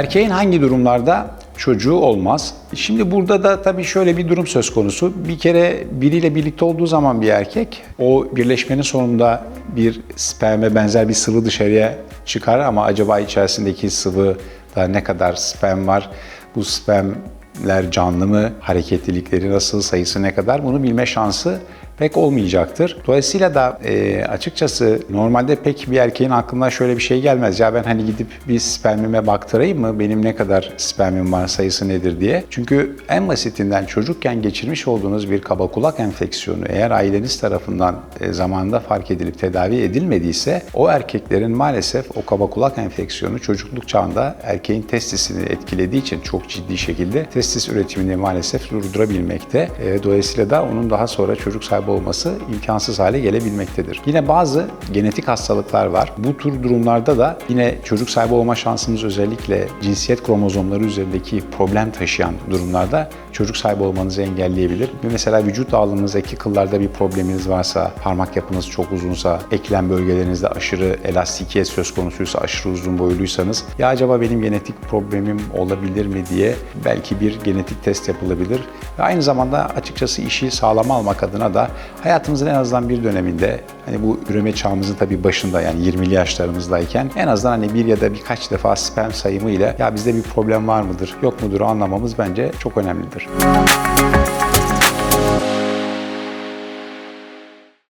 Erkeğin hangi durumlarda çocuğu olmaz? Şimdi burada da tabii şöyle bir durum söz konusu. Bir kere biriyle birlikte olduğu zaman bir erkek o birleşmenin sonunda bir sperme benzer bir sıvı dışarıya çıkar ama acaba içerisindeki sıvıda ne kadar sperm var? Bu spermler canlı mı? Hareketlilikleri nasıl? Sayısı ne kadar? Bunu bilme şansı pek olmayacaktır. Dolayısıyla da e, açıkçası normalde pek bir erkeğin aklına şöyle bir şey gelmez. Ya ben hani gidip bir spermime baktırayım mı? Benim ne kadar spermim var, sayısı nedir diye. Çünkü en basitinden çocukken geçirmiş olduğunuz bir kaba kulak enfeksiyonu eğer aileniz tarafından e, zamanında fark edilip tedavi edilmediyse o erkeklerin maalesef o kaba kulak enfeksiyonu çocukluk çağında erkeğin testisini etkilediği için çok ciddi şekilde testis üretimini maalesef durdurabilmekte. E, dolayısıyla da onun daha sonra çocuk sahibi olması imkansız hale gelebilmektedir. Yine bazı genetik hastalıklar var. Bu tür durumlarda da yine çocuk sahibi olma şansımız özellikle cinsiyet kromozomları üzerindeki problem taşıyan durumlarda çocuk sahibi olmanızı engelleyebilir. Mesela vücut dağılımınızdaki kıllarda bir probleminiz varsa, parmak yapınız çok uzunsa, eklem bölgelerinizde aşırı elastikiyet söz konusuysa, aşırı uzun boyluysanız ya acaba benim genetik problemim olabilir mi diye belki bir genetik test yapılabilir. Ve aynı zamanda açıkçası işi sağlama almak adına da hayatımızın en azından bir döneminde hani bu üreme çağımızın tabii başında yani 20'li yaşlarımızdayken en azından hani bir ya da birkaç defa sperm sayımıyla ya bizde bir problem var mıdır yok mudur anlamamız bence çok önemlidir.